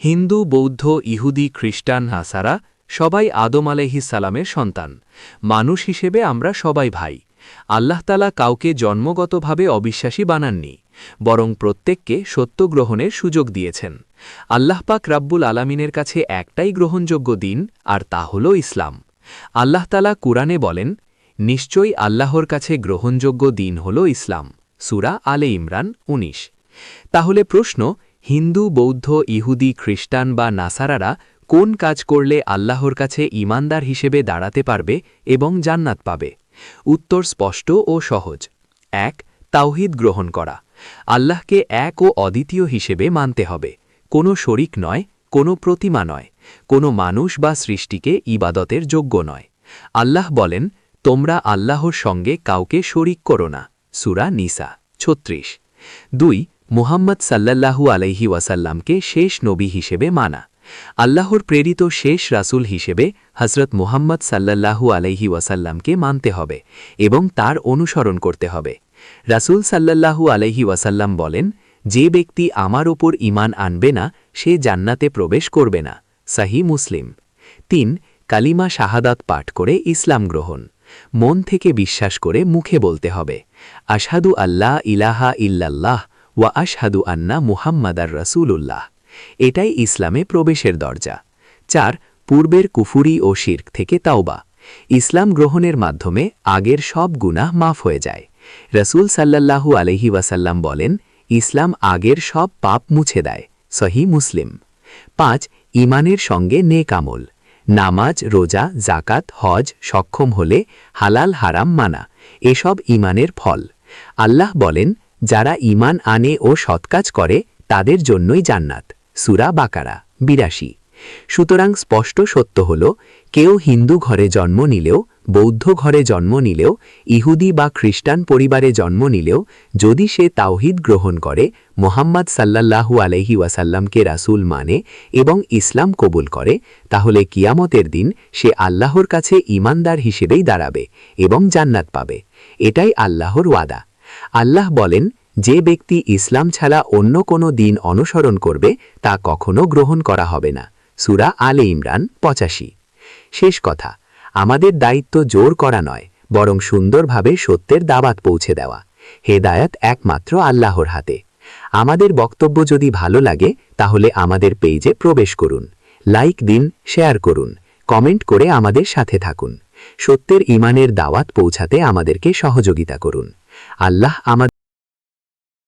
হিন্দু, বৌদ্ধ, ইহুদি, খ্রিস্টান হাসারা সবাই আদম সালামের সন্তান। মানুষ হিসেবে আমরা সবাই ভাই। আল্লাহতালা কাউকে জন্মগতভাবে অবিশ্বাসী বানাননি, বরং প্রত্যেককে সত্য গ্রহণের সুযোগ দিয়েছেন। আল্লাহ পাক রাব্বুল আলামিনের কাছে একটাই গ্রহণযোগ্য দিন, আর তা হল ইসলাম। আল্লাহতালা কুরআনে বলেন, নিশ্চয়ই আল্লাহর কাছে গ্রহণযোগ্য দিন হল ইসলাম। সুরা আলে ইমরান ১৯ তাহলে প্রশ্ন হিন্দু, বৌদ্ধ, ইহুদি, খ্রিস্টান বা নাসারারা কোন কাজ করলে আল্লাহর কাছে ইমানদার হিসেবে দাঁড়াতে পারবে এবং জান্নাত পাবে? উত্তর স্পষ্ট ও সহজ। এক, তাওহিদ গ্রহণ করা। আল্লাহকে এক ও অদ্বিতীয় হিসেবে মানতে হবে। কোনো শরিক নয়, কোনো প্রতিমা নয়, কোনো মানুষ বা সৃষ্টিকে ইবাদতের যোগ্য নয়। আল্লাহ বলেন, তোমরা আল্লাহর সঙ্গে কাউকে শরিক করো না। সুরা নিসা, ছত্রিশ। দুই মুহাম্মদ সাল্লাল্লাহু আলাইহি ওয়াসাল্লামকে শেষ নবী হিসেবে মানা। আল্লাহর প্রেরিত শেষ রাসূল হিসেবে হজরত মুহাম্মদ সাল্লাল্লাহু আলাইহি ওয়াসাল্লামকে মানতে হবে এবং তার অনুসরণ করতে হবে। রাসূল সাল্লাল্লাহু আলাইহি ওয়াসাল্লাম বলেন, যে ব্যক্তি আমার ওপর ইমান আনবে না, সে জান্নাতে প্রবেশ করবে না। সাহি মুসলিম। তিন, কালিমা শাহাদাত পাঠ করে ইসলাম গ্রহণ। মন থেকে বিশ্বাস করে মুখে বলতে হবে, আশহাদু আল্লাহ ইলাহা ইল্লাল্লাহ ওয়া আশহাদু আন্না মুহাম্মাদার রাসূলুল্লাহ। এটাই ইসলামে প্রবেশের দরজা। চার, পূর্বের কুফুরি ও শির্ক থেকে তাওবা। ইসলাম গ্রহণের মাধ্যমে আগের সব গুনাহ মাফ হয়ে যায়। রসুল সাল্লাল্লাহু আলহি ওয়াসাল্লাম বলেন, ইসলাম আগের সব পাপ মুছে দেয়। সহি মুসলিম। পাঁচ ইমানের সঙ্গে নেক আমল। নামাজ, রোজা জাকাত হজ সক্ষম হলে হালাল হারাম মানা। এসব ইমানের ফল। আল্লাহ বলেন যারা ইমান আনে ও সৎকাজ করে, তাদের জন্যই জান্নাত। সুরা বাকারা, বিরাশি। সুতরাং স্পষ্ট সত্য হল, কেউ হিন্দু ঘরে জন্ম নিলেও, বৌদ্ধ ঘরে জন্ম নিলেও, ইহুদি বা খ্রিস্টান পরিবারে জন্ম নিলেও, যদি সে তাওহিদ গ্রহণ করে, মোহাম্মদ সাল্লাল্লাহু আলহি ওয়াসাল্লামকে রাসুল মানে এবং ইসলাম কবুল করে, তাহলে কিয়ামতের দিন সে আল্লাহর কাছে ইমানদার হিসেবেই দাঁড়াবে এবং জান্নাত পাবে। এটাই আল্লাহর ওয়াদা। আল্লাহ বলেন, যে ব্যক্তি ইসলাম ছাড়া অন্য কোনো দিন অনুসরণ করবে, তা কখনো গ্রহণ করা হবে না। সুরা আলে ইমরান পঁচাশি। শেষ কথা, আমাদের দায়িত্ব জোর করা নয়, বরং সুন্দরভাবে সত্যের দাবাত পৌঁছে দেওয়া, হেদায়াত একমাত্র আল্লাহর হাতে। আমাদের বক্তব্য যদি ভালো লাগে, তাহলে আমাদের পেজে প্রবেশ করুন, লাইক দিন, শেয়ার করুন, কমেন্ট করে আমাদের সাথে থাকুন। সত্যের ইমানের দাওয়াত পৌঁছাতে আমাদেরকে সহযোগিতা করুন। আল্লাহ আমাদের